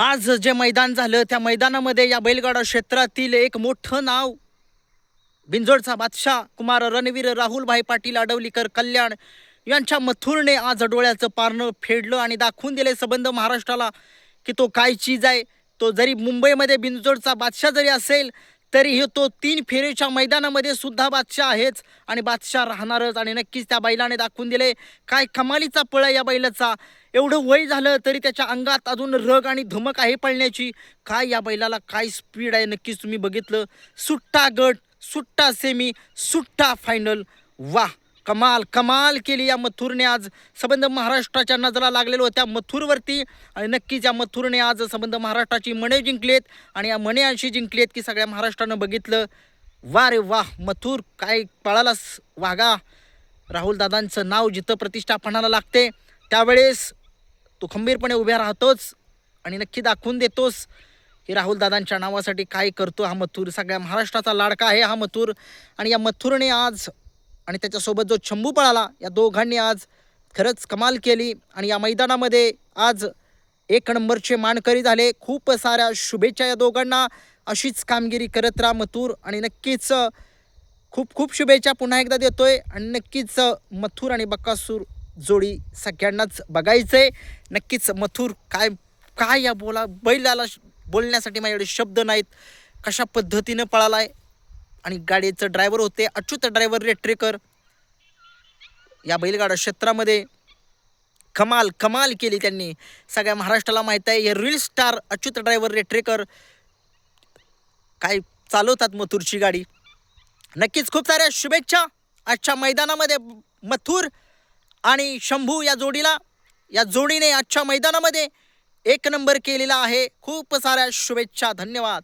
आज जे मैदान झालं त्या मैदानामध्ये या बैलगाडा क्षेत्रातील एक मोठं नाव बिंजोडचा बादशाह कुमार रणवीर राहुलभाई पाटील आडवलीकर कल्याण यांच्या मथुरने आज डोळ्याचं पारणं फेडलं आणि दाखवून दिले संबंध महाराष्ट्राला की तो काय चीज आहे. तो जरी मुंबईमध्ये बिंजोडचा बादशाह जरी असेल तरीही तो तीन फेरीच्या मैदानामध्ये सुद्धा बादशाह आहेच आणि बादशाह राहणारच. आणि नक्कीच त्या बैलाने दाखवून दिले काय कमालीचा पळ आहे या बैलाचा. एवढं वय झालं तरी त्याच्या अंगात अजून रग आणि धमक आहे पळण्याची. काय या बैलाला काय स्पीड आहे नक्कीच तुम्ही बघितलं. सुट्टा गट सुट्टा सेमी सुट्टा फायनल वा कमाल कमाल केली या मथुरने आज. संबंध महाराष्ट्राच्या नजरा लागलेल्या होत्या मथुरवरती. आणि नक्कीच या मथुरने आज संबंध महाराष्ट्राची मणे जिंकलेत. आणि या मणे अशी जिंकलेत की सगळ्या महाराष्ट्रानं बघितलं. वा रे वा मथुर काय पळालास? वागा राहुल दादांचं नाव जिथं प्रतिष्ठापनाला लागते त्यावेळेस तू खंबीरपणे उभ्या राहतोच आणि नक्की दाखवून देतोस की राहुल दादांच्या नावासाठी काय करतो हा मथुर. सगळ्या महाराष्ट्राचा लाडका आहे हा मथुर. आणि या मथुरने आज आणि त्याच्यासोबत जो शंभू पळाला या दोघांनी आज खरंच कमाल केली. आणि या मैदानामध्ये आज एक नंबरचे मानकरी झाले. खूप साऱ्या शुभेच्छा या दोघांना. अशीच कामगिरी करत राहा मथुर. आणि नक्कीच खूप खूप शुभेच्छा पुन्हा एकदा देतोय. आणि नक्कीच मथुर आणि बक्कासूर जोडी सगळ्यांनाच बघायचं आहे नक्कीच मथुर काय काय या बोला बैलाला श- बोलण्यासाठी माझ्याकडे शब्द नाहीत. कशा पद्धतीनं पळालाय आणि गाडीचं ड्रायव्हर होते अच्युत ड्रायव्हर रेट्रेकर या बैलगाडा क्षेत्रामध्ये कमाल कमाल केली त्यांनी. सगळ्या महाराष्ट्राला माहीत आहे हे रील स्टार अच्युत ड्रायव्हर रेट्रेकर काय चालवतात मथुरची गाडी. नक्कीच खूप साऱ्या शुभेच्छा आजच्या मैदानामध्ये मथुर आणि शंभू या जोडीला. या जोडीने आजच्या मैदानामध्ये एक नंबर केलेला आहे. खूप साऱ्या शुभेच्छा धन्यवाद.